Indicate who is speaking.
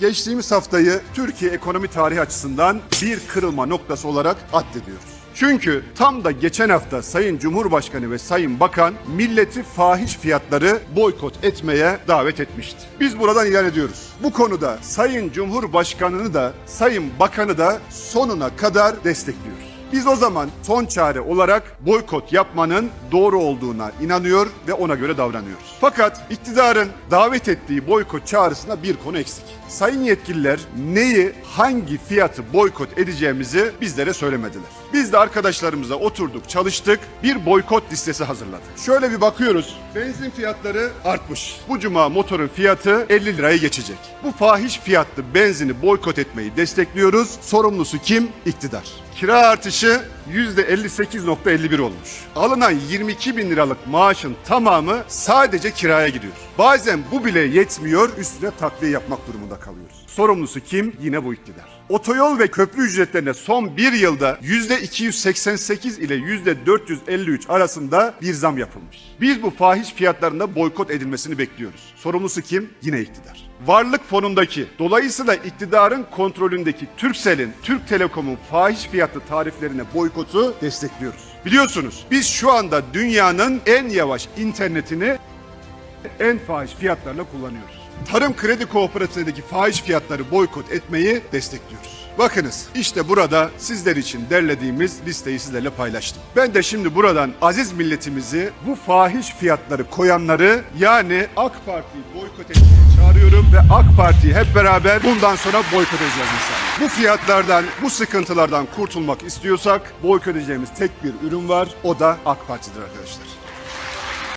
Speaker 1: Geçtiğimiz haftayı Türkiye ekonomi tarihi açısından bir kırılma noktası olarak addediyoruz. Çünkü tam da geçen hafta Sayın Cumhurbaşkanı ve Sayın Bakan milleti fahiş fiyatları boykot etmeye davet etmişti. Biz buradan ilan ediyoruz. Bu konuda Sayın Cumhurbaşkanını da Sayın Bakanı da sonuna kadar destekliyoruz. Biz o zaman son çare olarak boykot yapmanın doğru olduğuna inanıyor ve ona göre davranıyoruz. Fakat iktidarın davet ettiği boykot çağrısında bir konu eksik. Sayın yetkililer neyi, hangi fiyatı boykot edeceğimizi bizlere söylemediler. Biz de arkadaşlarımızla oturduk, çalıştık, bir boykot listesi hazırladık. Şöyle bir bakıyoruz, benzin fiyatları artmış. Bu cuma motorun fiyatı 50 liraya geçecek. Bu fahiş fiyatlı benzini boykot etmeyi destekliyoruz. Sorumlusu kim? İktidar. Kira artışı %58.51 olmuş. Alınan 22 bin liralık maaşın tamamı sadece kiraya gidiyor. Bazen bu bile yetmiyor, üstüne takviye yapmak durumunda kalıyoruz. Sorumlusu kim? Yine bu iktidar. Otoyol ve köprü ücretlerine son bir yılda %288 ile %453 arasında bir zam yapılmış. Biz bu fahiş fiyatlarında boykot edilmesini bekliyoruz. Sorumlusu kim? Yine iktidar. Varlık fonundaki, dolayısıyla iktidarın kontrolündeki Turkcell'in, Türk Telekom'un fahiş fiyatlı tariflerine boykotu destekliyoruz. Biliyorsunuz biz şu anda dünyanın en yavaş internetini en fahiş fiyatlarla kullanıyoruz. Tarım Kredi Kooperatifindeki fahiş fiyatları boykot etmeyi destekliyoruz. Bakınız işte burada sizler için derlediğimiz listeyi sizlerle paylaştım. Ben de şimdi buradan aziz milletimizi bu fahiş fiyatları koyanları yani AK Parti'yi boykot etmeye çağırıyorum ve AK Parti'yi hep beraber bundan sonra boykot edeceğiz inşallah. Bu fiyatlardan, bu sıkıntılardan kurtulmak istiyorsak boykot edeceğimiz tek bir ürün var. O da AK Parti'dir arkadaşlar.